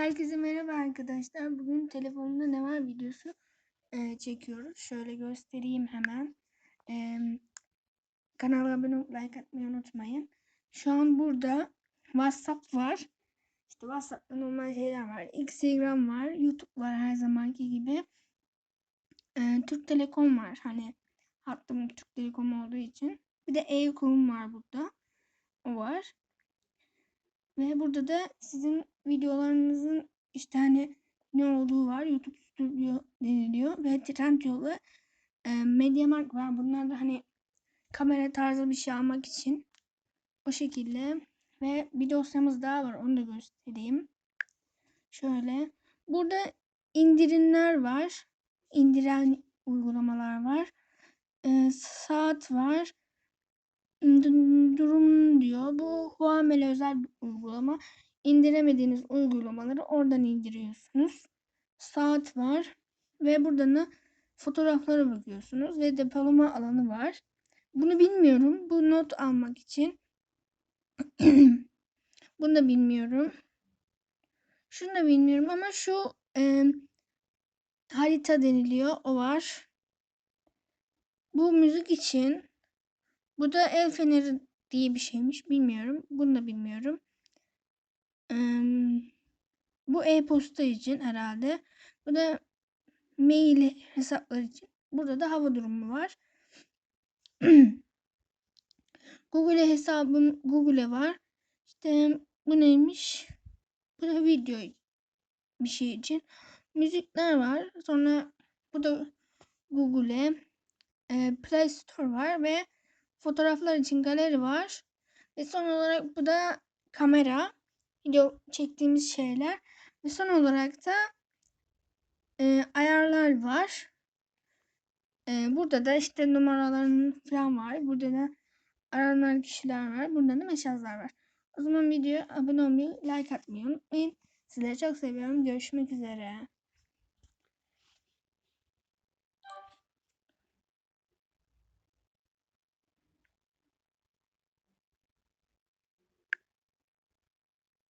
Herkese merhaba arkadaşlar. Bugün telefonumda ne var videosu e, çekiyoruz. Şöyle göstereyim hemen. E, kanala abone olup like atmayı unutmayın. Şu an burada WhatsApp var. İşte WhatsApp'ta normal şeyler var. Instagram var. YouTube var her zamanki gibi. E, Türk Telekom var. Hani hattım Türk Telekom olduğu için. Bir de e-kurum var burada. O var. Ve burada da sizin videolarınızın işte hani ne olduğu var. YouTube Studio deniliyor. Ve Trendyol ve e, Mediamarkt var. Bunlar da hani kamera tarzı bir şey almak için. O şekilde. Ve bir dosyamız daha var. Onu da göstereyim. Şöyle. Burada indirimler var. İndiren uygulamalar var. E, saat var durum Huawei'le özel bir uygulama. İndiremediğiniz uygulamaları oradan indiriyorsunuz. Saat var ve buradan da fotoğraflara bakıyorsunuz ve depolama alanı var. Bunu bilmiyorum. Bu not almak için. Bunu da bilmiyorum. Şunu da bilmiyorum ama şu e, harita deniliyor. O var. Bu müzik için bu da el feneri diye bir şeymiş. Bilmiyorum. Bunu da bilmiyorum. Bu e-posta için herhalde. Bu da mail hesapları için. Burada da hava durumu var. Google hesabım Google var. İşte bu neymiş? Bu da video bir şey için. Müzikler var. Sonra bu da Google'e Play Store var ve Fotoğraflar için galeri var. Ve son olarak bu da kamera. Video çektiğimiz şeyler. Ve son olarak da e, ayarlar var. E, burada da işte numaraların falan var. Burada da aranan kişiler var. Burada da mesajlar var. O zaman videoya abone olmayı, like atmayı unutmayın. Sizleri çok seviyorum. Görüşmek üzere.